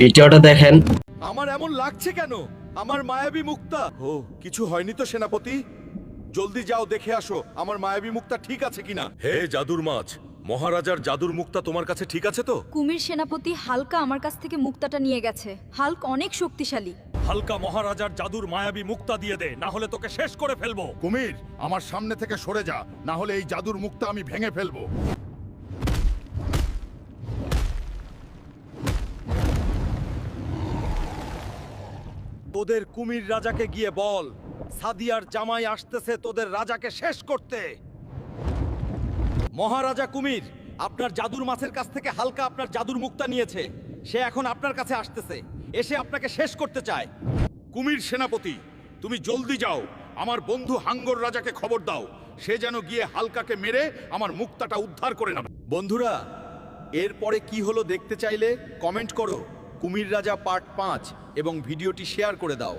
ভিডিওটা দেখেন। আমার এমন লাগছে কেন? আমার মায়াবী মুক্তা। ও কিছু হয়নি তো সেনাপতি? জলদি যাও দেখে আসো আমার মায়াবী মুক্তা ঠিক আছে কিনা? হে জাদুর মাছ মহারাজার জাদুর মুক্তা তোমার কাছে ঠিক আছে তো? কুমির সেনাপতি হালকা আমার কাছ থেকে মুক্তাটা নিয়ে গেছে। হাল্ক অনেক শক্তিশালী। হালকা মহারাজার জাদুর মায়াবী মুক্তা দিয়ে দে না হলে তোকে শেষ করে ফেলব। কুমির আমার সামনে থেকে সরে যা না হলে এই জাদুর মুক্তা আমি ভেঙে ফেলব। তোদের কুমির রাজাকে গিয়ে বল, সাদিয়ার জামাই আসতেছে তোদের রাজাকে শেষ করতে। মহারাজা কুমির, আপনার জাদুর মাছের কাছ থেকে হালকা আপনার জাদুর মুক্তা নিয়েছে, সে এখন আপনার কাছে আসতেছে, এসে আপনাকে শেষ করতে চায়। কুমির সেনাপতি, তুমি জলদি যাও, আমার বন্ধু হাঙ্গর রাজাকে খবর দাও, সে যেন গিয়ে হালকাকে মেরে আমার মুক্তাটা উদ্ধার করে নেবে। বন্ধুরা, এরপরে কি হলো দেখতে চাইলে কমেন্ট করো। কুমির রাজা পার্ট পাঁচ এবং ভিডিওটি শেয়ার করে দাও।